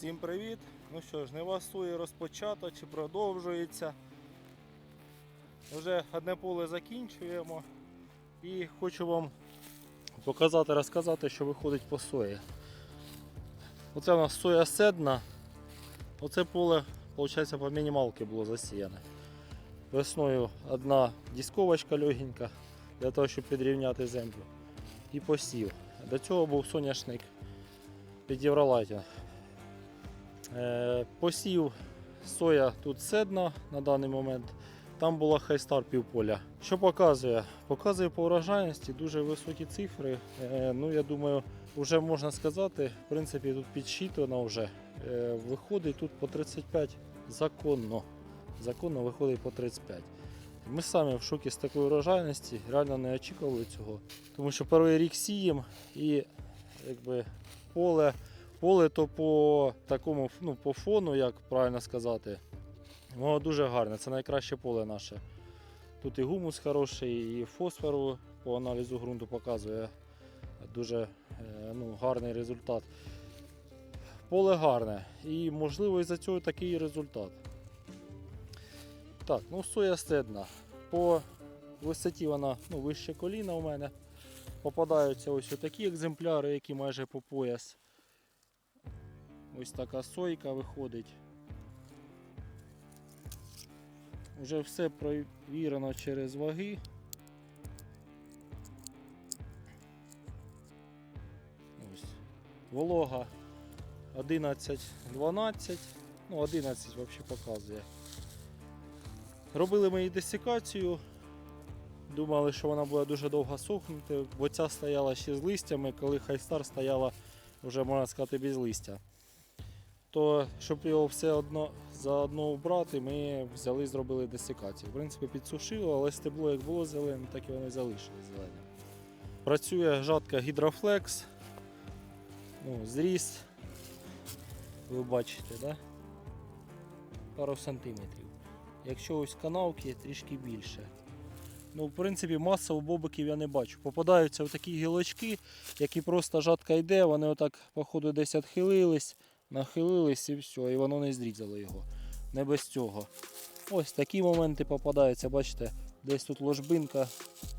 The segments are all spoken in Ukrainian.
Всім привіт! Ну що ж, не сої розпочато чи продовжується. Вже одне поле закінчуємо і хочу вам показати, розказати, що виходить по сої. Оце у нас соя седна. Оце поле, виходить, по мінімалки було засіяне. Весною одна дисковочка легенька для того, щоб підрівняти землю. І посів. До цього був соняшник під Євролаті. Е, посів соя тут седна на даний момент. Там була хайстар півполя. Що показує? Показує по урожайності дуже високі цифри. Е, ну, я думаю, вже можна сказати, в принципі, тут підсчитано вже. Е, виходить тут по 35 законно. Законно виходить по 35. Ми самі в шокі з такої урожайності, реально не очікували цього. Тому що перший рік сіємо і якби поле, поле то по такому ну, по фону, як правильно сказати, воно дуже гарне. Це найкраще поле наше. Тут і гумус хороший, і фосфору по аналізу ґрунту показує дуже е, ну, гарний результат. Поле гарне і можливо із-за цього такий результат. Так, ну соя стедна. По висоті вона ну, вище коліна у мене. Попадаються ось такі екземпляри, які майже по пояс. Ось така сойка виходить. Вже все провірено через ваги. Ось. Волога 11-12, ну 11 взагалі показує. Робили ми її десикацію. Думали, що вона буде дуже довго сохнути, бо ця стояла ще з листями, коли хайстар стояла вже, можна сказати, без листя. То, щоб його все одно заодно убрати, ми взяли і зробили десикацію. В принципі, підсушило, але стебло як було зелене, так і воно і залишилось. Працює жатка гідрофлекс. Ну, зріст. Ви бачите, да? пару сантиметрів. Якщо ось канавки трішки більше. Ну, в принципі, маса у бобиків я не бачу. Попадаються такі гілочки, які просто жатка йде, вони отак, походу, десь відхилились, нахилились і все, і воно не зрізало його. Не без цього. Ось такі моменти попадаються, бачите, десь тут ложбинка,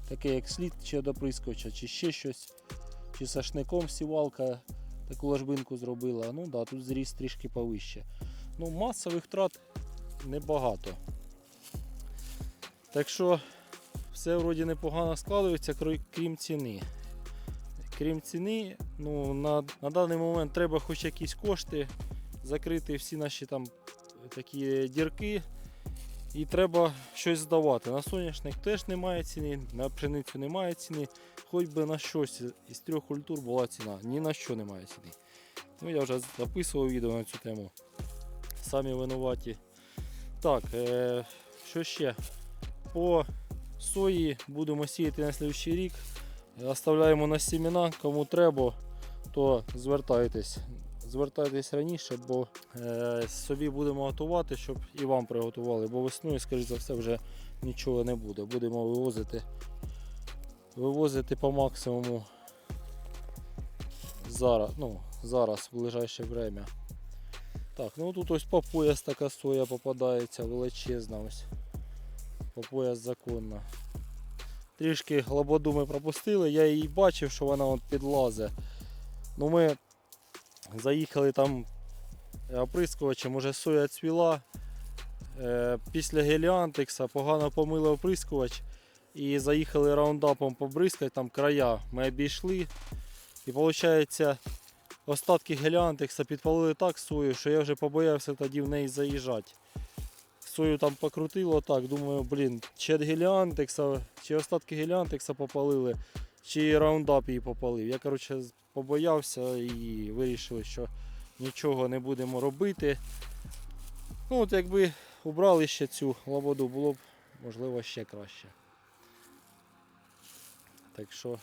таке як слід чи до прискоча, чи ще щось, чи сашником сівалка таку ложбинку зробила. Ну да, тут зріс трішки повище. Ну, масових втрат небагато. Так що все вроді непогано складується, крім ціни. Крім ціни, ну, на, на даний момент треба хоч якісь кошти закрити всі наші там такі дірки. І треба щось здавати. На соняшник теж немає ціни, на пшеницю немає ціни. Хоч би на щось із трьох культур була ціна. Ні на що немає ціни. Ну, я вже записував відео на цю тему. Самі винуваті. Так, е, що ще? По сої будемо сіяти на слідчий рік. Оставляємо на сімена, кому треба, то звертайтесь. Звертайтесь раніше, бо е, собі будемо готувати, щоб і вам приготували, бо весною, скоріш за все, вже нічого не буде. Будемо вивозити, вивозити по максимуму зараз, ну, зараз, в ближайше время. Так, ну тут ось по така соя попадається величезна ось. По законна. Трішки лободу ми пропустили, я її бачив, що вона от підлазе. Ну ми заїхали там оприскувачем, уже соя цвіла. Е, Після геліантекса погано помили оприскувач і заїхали раундапом побризкати, там края ми обійшли. І виходить, остатки геліантекса підпалили так сою, що я вже побоявся тоді в неї заїжджати. Сою там покрутило так, думаю, блін, чи від геліантекса, чи остатки геліантекса попалили, чи раундап її попалив. Я коротше, побоявся і вирішили, що нічого не будемо робити. Ну от якби убрали ще цю лободу, було б можливо ще краще. Так що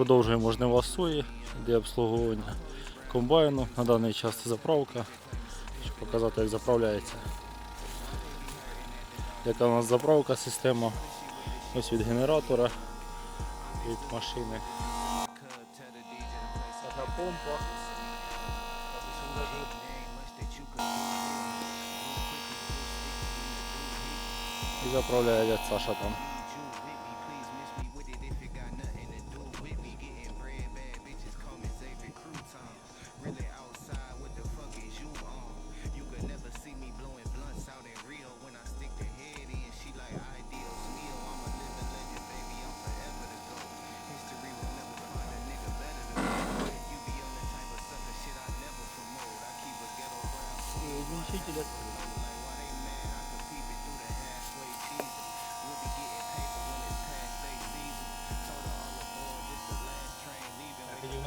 Продовжуємо жнива сої, йде обслуговування комбайну. На даний час це заправка, щоб показати, як заправляється. Яка у нас заправка система? Ось від генератора, від машини. Така помпа. І заправляє як Саша там.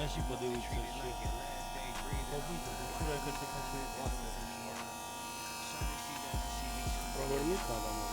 наші подивитися ще. Побити, вчора якось хочу власне. Провернути треба, може.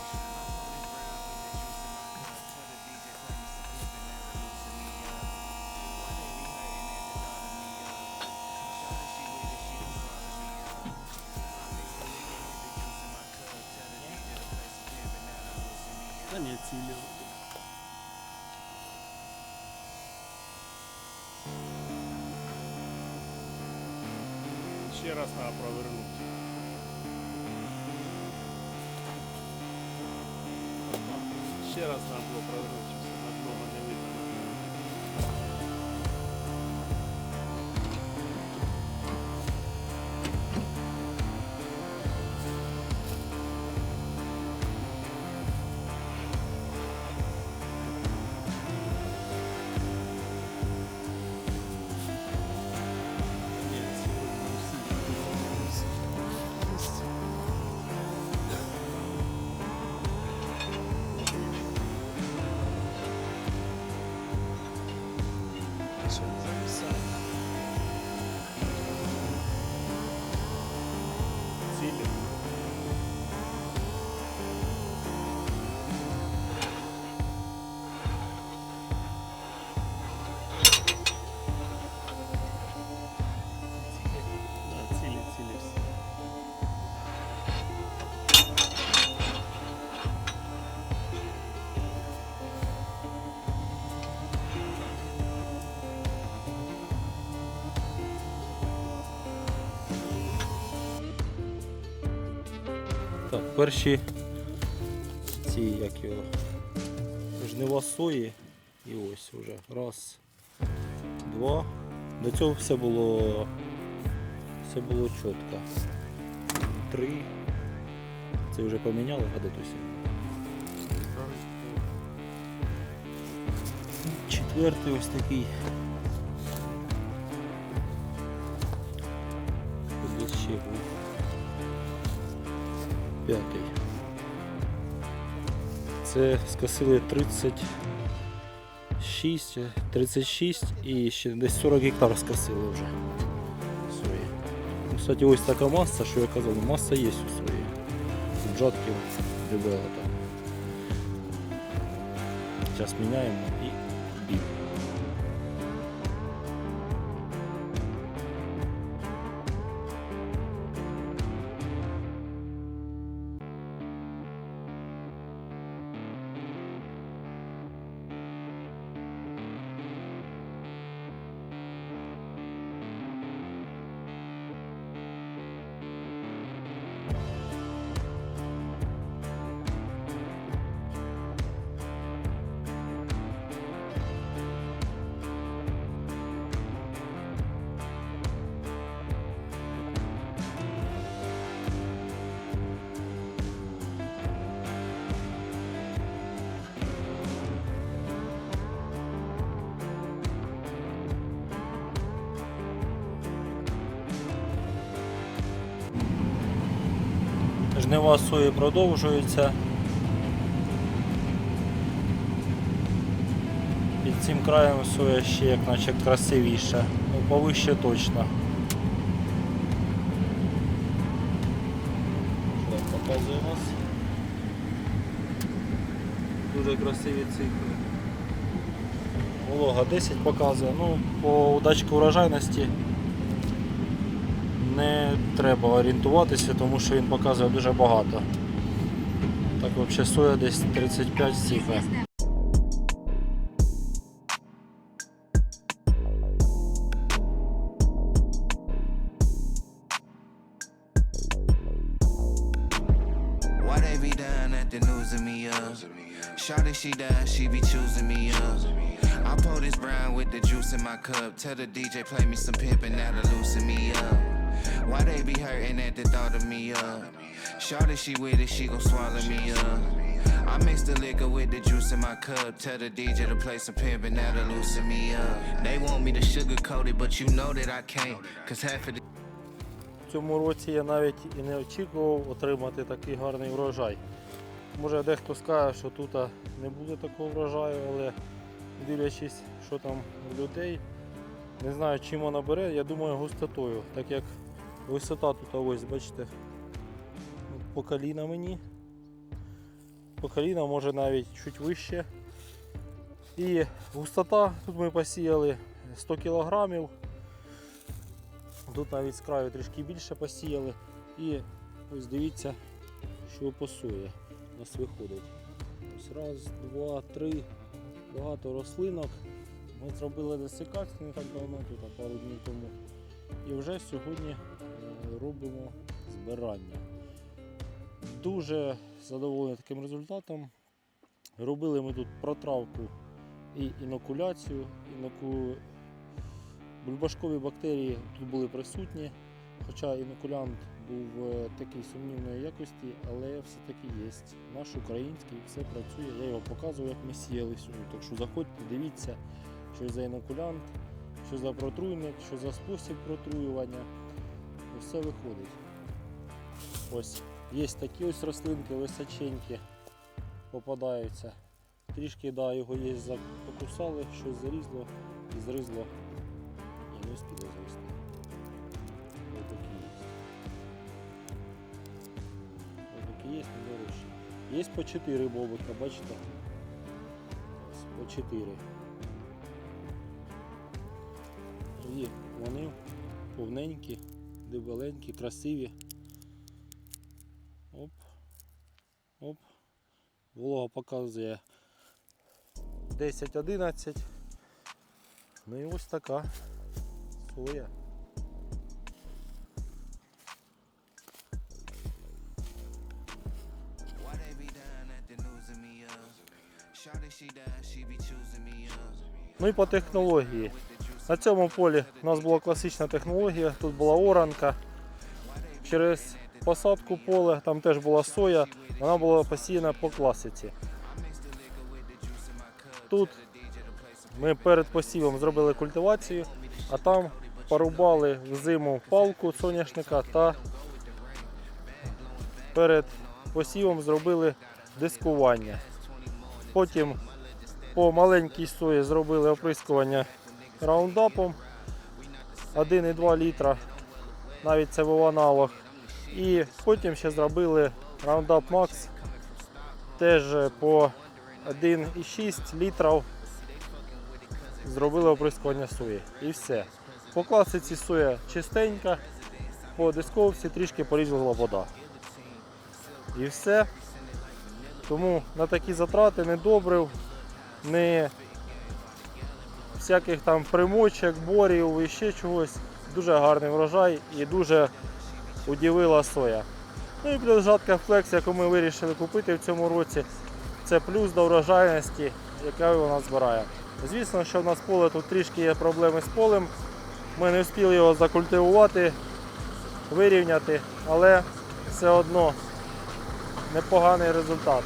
перші ці як його жнива сої. І ось уже. Раз, два. До цього все було все було чітко. Три. Це вже поміняли, а датусі. Четвертий ось такий. Тут ще був п'ятий. Це скосили 36, 36 і ще десь 40 гектар скосили вже. Сої. Ну, Кстати, ось така маса, що я казав, ну, маса є у своїй. У джатків любила там. Зараз міняємо і Жнива сої продовжуються. Під цим краєм соя ще як наче красивіша. Ну, повище точно. Дуже красиві цифри. Волога 10 показує. Ну, по удачку урожайності не треба орієнтуватися, тому що він показує дуже багато. Так взагалі соя десь 35 цифр. Why they be down at the news of me up? Shawty she down, she be choosing me up. I pour this brown with the juice in my cup. Tell the DJ play me some pimpin' that'll loosen me up. Why they be hurting at the thought of me up? Shawty she with it, she gon' swallow me up. I mix the liquor with the juice in my cup. Tell the DJ to play some pimpin' that'll loosen me up. They want me to sugarcoat it, but you know that I can't. Cause half of the цьому році я навіть і не очікував отримати такий гарний врожай. Може дехто скаже, що тут не буде такого врожаю, але дивлячись, що там у людей, не знаю чим вона бере, я думаю густотою, так як висота тут ось, бачите, по коліна мені. По коліна може навіть чуть вище. І густота тут ми посіяли 100 кілограмів. Тут навіть з краю трішки більше посіяли. І ось дивіться, що посує. У нас виходить. Ось раз, два, три. Багато рослинок. Ми зробили десикацію не так давно, тут а пару днів тому. І вже сьогодні робимо збирання. Дуже задоволений таким результатом. Робили ми тут протравку і інокуляцію. Іноку... Бульбашкові бактерії тут були присутні, хоча інокулянт був е, такий сумнівної якості, але все-таки є. Наш український, все працює. Я його показував, як ми сіяли сьогодні. Так що заходьте, дивіться, що за інокулянт, що за протруйник, що за спосіб протруювання. Все виходить. Ось, є такі ось рослинки височенькі, попадаються. Трішки да, його є покусали, щось зарізло і зризло. І не успіли звести. Ось такі є. Ось такі є, не дорожчі. Є по 4 бобика, бачите? Ось по 4. І вони повненькі, дебеленькі, красиві. Оп. Оп. Волога показує 10-11. Ну і ось така соя. Ну і по технології. На цьому полі у нас була класична технологія, тут була оранка. Через посадку поле, там теж була соя, вона була посіяна по класиці. Тут ми перед посівом зробили культивацію, а там порубали в зиму палку соняшника та перед посівом зробили дискування. Потім по маленькій сої зробили оприскування раундапом 1,2 літра, навіть це був аналог. І потім ще зробили Roundup Max теж по 1,6 літрів зробили оприскування сої. І все. По класиці соя чистенька, по дисковці трішки порізала вода. І все. Тому на такі затрати не добрив, не всяких там примочок, борів і ще чогось. Дуже гарний врожай і дуже удивила соя. Ну і плюс жатка флекс, яку ми вирішили купити в цьому році. Це плюс до врожайності, яка вона збирає. Звісно, що в нас поле тут трішки є проблеми з полем. Ми не встигли його закультивувати, вирівняти, але все одно непоганий результат.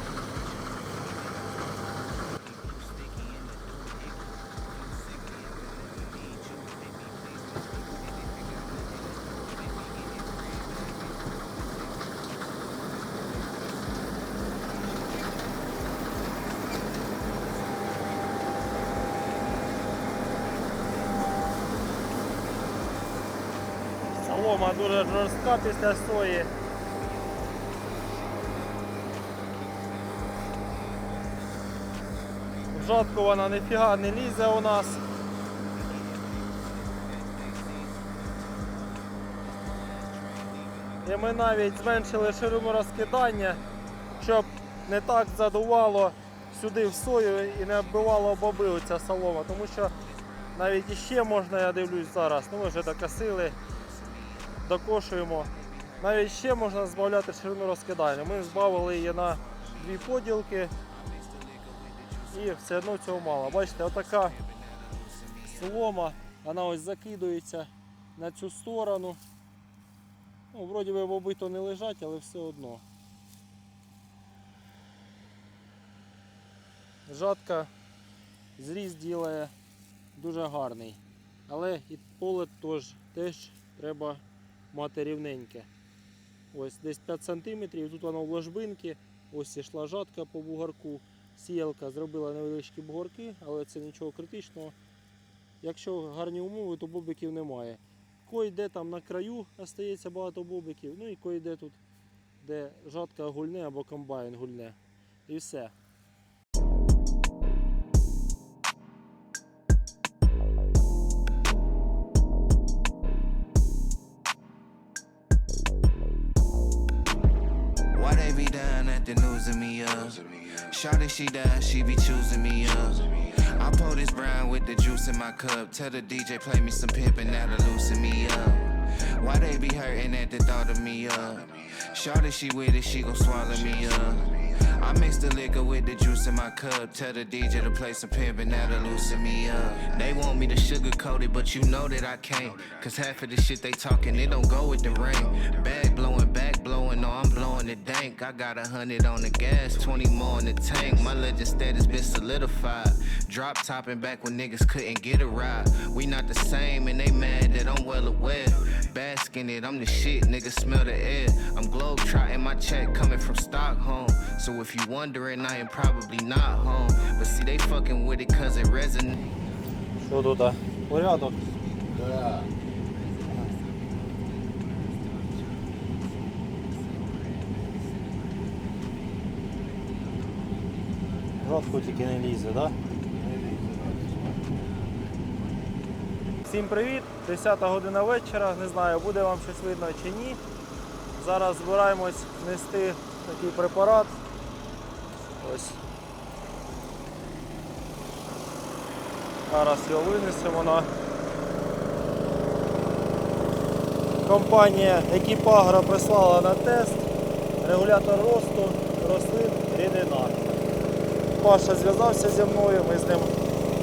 Солома дуже жорстка після сої. В жатку вона ніфіга не лізе у нас. І ми навіть зменшили ширину розкидання, щоб не так задувало сюди в сою і не вбивало боби оця солома. Тому що навіть іще можна, я дивлюсь зараз, ну ми вже докосили, докошуємо. Навіть ще можна збавляти ширину розкидання. Ми збавили її на дві поділки і все одно цього мало. Бачите, отака солома, вона ось закидується на цю сторону. Ну, вроді би боби то не лежать, але все одно. Жатка зріз ділає дуже гарний. Але і поле теж, теж треба мати рівненьке. Ось десь 5 см, тут воно в ложбинки, ось ішла жатка по бугорку. Сіялка зробила невеличкі бугорки, але це нічого критичного. Якщо гарні умови, то бобиків немає. Кой-де там на краю остається багато бобиків, ну і кой-де тут, де жатка гульне або комбайн гульне. І все. News of me up? Shawty she down, she be choosing me up. I pour this brown with the juice in my cup. Tell the DJ play me some pimpin' that'll loosen me up. Why they be hurting at the thought of me up? Shawty she with it, she gon' swallow me up. I mix the liquor with the juice in my cup. Tell the DJ to play some pimpin' that'll loosen me up. They want me to sugarcoat it, but you know that I can't. Cause half of the shit they talkin', it don't go with the rain. Bag blowin', back blowin', no, I'm blowing the dank. I got a hundred on the gas, 20 more in the tank. My legend status been solidified. Drop topping back when niggas couldn't get a ride. We not the same, and they mad that I'm well aware. Bask in it, I'm the shit, niggas smell the air. I'm globe trotting my check coming from Stockholm. So if you wondering, I am probably not home. But see, they fucking with it cause it resonates. Що тут? а? Порядок. Жодку тільки не лізе, так? Да? Всім привіт! 10 година вечора. Не знаю, буде вам щось видно чи ні. Зараз збираємось нести такий препарат. Ось. Зараз його винесемо на компанія Екіпагра прислала на тест регулятор росту рослин рідина. Паша зв'язався зі мною, ми з ним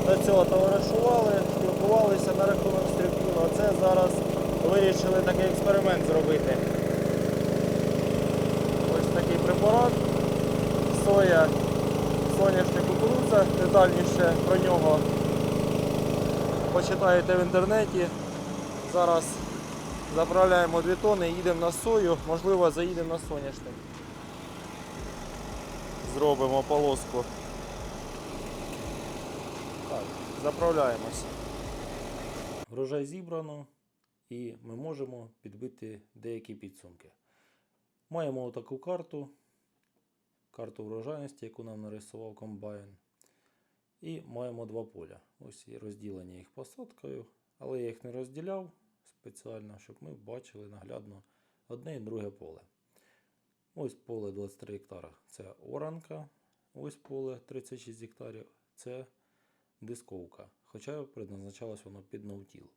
до цього товаришували, спілкувалися на рахунок стрибків. Оце зараз вирішили такий експеримент зробити. Ось такий препарат. Соя, соняшник кукурудза, детальніше про нього почитаєте в інтернеті. Зараз заправляємо 2 тони, їдемо на сою, можливо заїдемо на соняшник. Зробимо полоску. Так, заправляємося. Врожай зібрано і ми можемо підбити деякі підсумки. Маємо таку карту, карту врожайності, яку нам нарисував комбайн. І маємо два поля. Ось і розділення їх посадкою, але я їх не розділяв спеціально, щоб ми бачили наглядно одне і друге поле. Ось поле 23 гектара це оранка, ось поле 36 гектарів це дисковка. Хоча предназначалось воно під ноутіл.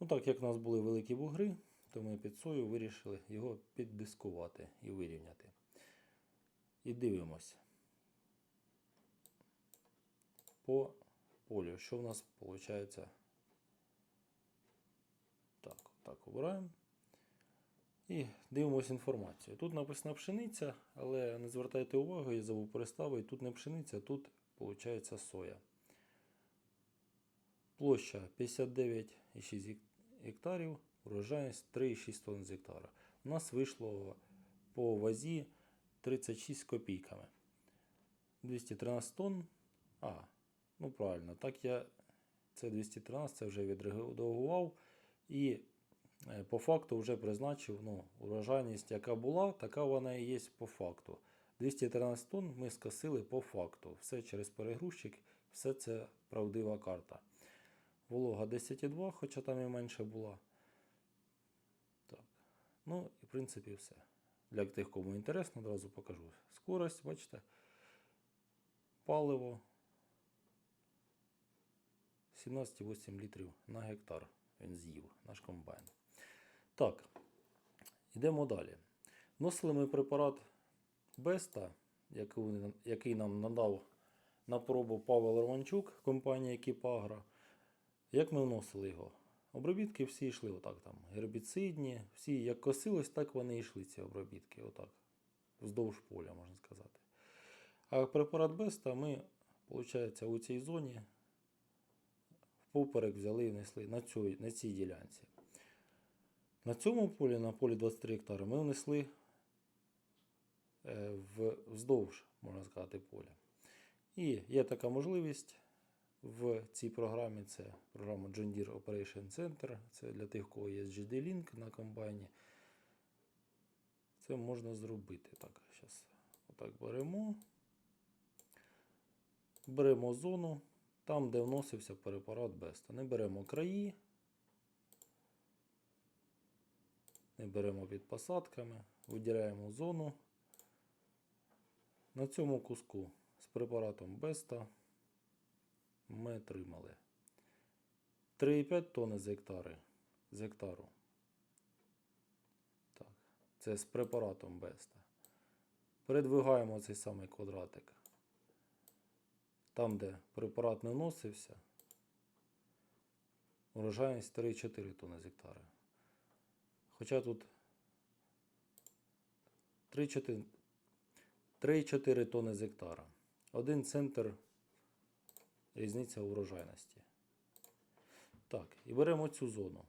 Ну так як у нас були великі бугри, то ми під сою вирішили його піддискувати і вирівняти. І дивимось по полю. Що в нас виходить? Так, так, обираємо. І дивимося інформацію. Тут написана пшениця, але не звертайте увагу, я забув переставити. Тут не пшениця, тут виходить соя. Площа 59,6 гектарів, урожайність 3,6 тонн з гектара. У нас вийшло по вазі 36 з копійками. 213 тонн. А, ну правильно, так я це 213, це вже відредагував. І е, по факту вже призначив ну, урожайність, яка була, така вона і є по факту. 213 тонн ми скосили по факту. Все через перегрузчик, все це правдива карта. Волога 10,2, хоча там і менше була. Так. Ну і в принципі все. Для тих, кому інтересно, одразу покажу. Скорость, бачите. Паливо 17,8 літрів на гектар він з'їв наш комбайн. Так, йдемо далі. Вносили ми препарат Беста, який, нам надав на пробу Павел Романчук, компанія Кіпагра. Як ми вносили його? Обробітки всі йшли отак там. Гербіцидні, всі як косилось, так вони йшли, ці обробітки. Отак. Вздовж поля, можна сказати. А препарат Беста ми, виходить, у цій зоні впоперек взяли і внесли на, цій, на цій ділянці. На цьому полі, на полі 23 гектари, ми внесли вздовж, можна сказати, поля. І є така можливість в цій програмі. Це програма John Deere Operation Center. Це для тих, у кого є GD-Link на комбайні. Це можна зробити. Так, зараз отак беремо. Беремо зону, там, де вносився препарат Беста. Не беремо краї. Не беремо під посадками, виділяємо зону. На цьому куску з препаратом Беста ми отримали 3,5 тонни з гектари, з гектару. Так, це з препаратом Беста. Передвигаємо цей самий квадратик. Там, де препарат не вносився, урожайність 3,4 тонни з гектара. Хоча тут 3,4 3,4 тонни з гектара. Один центр різниця урожайності. Так, і беремо цю зону.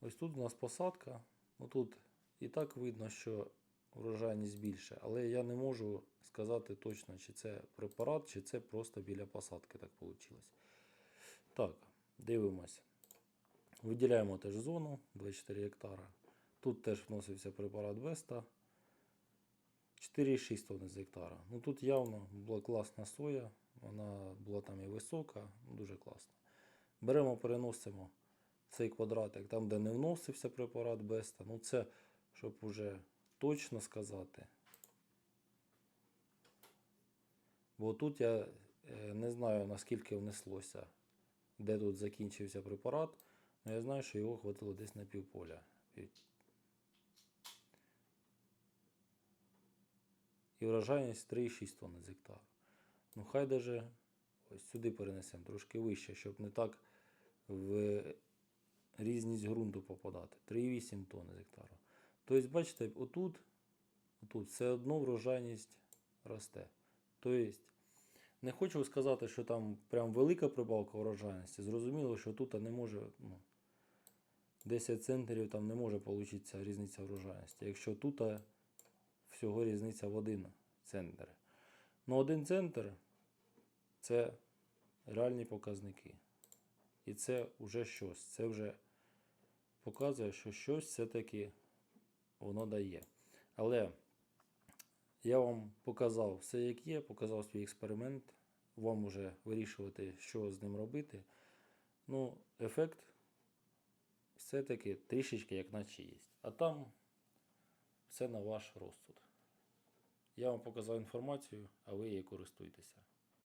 Ось тут у нас посадка. Ну тут і так видно, що урожайність більше, але я не можу сказати точно, чи це препарат, чи це просто біля посадки так вийшло. Так, дивимося. Виділяємо теж зону 24 гектара. Тут теж вносився препарат Веста. 4,6 тонн з гектара. Ну тут явно була класна соя, вона була там і висока, дуже класно. Беремо, переносимо цей квадратик там, де не вносився препарат Беста. Ну це, щоб уже точно сказати. Бо тут я е, не знаю наскільки внеслося, де тут закінчився препарат. але я знаю, що його хватило десь на півполя. І врожайність 3,6 тонн з гектару. Ну хай даже ось сюди перенесемо трошки вище, щоб не так в різність ґрунту попадати. 3,8 тонн з гектару. Тобто, бачите, отут, отут все одно врожайність росте. Тобто, не хочу сказати, що там прям велика прибавка врожайності. Зрозуміло, що тут не може, ну, 10 центнерів там не може получитися різниця врожайності. Якщо тут всього різниця в один центр. Ну, один центр це реальні показники. І це вже щось. Це вже показує, що щось все-таки воно дає. Але я вам показав все, як є, показав свій експеримент. Вам вже вирішувати, що з ним робити. Ну, ефект все-таки трішечки як наче є. А там все на ваш розсуд. Я вам показав інформацію, а ви її користуйтеся.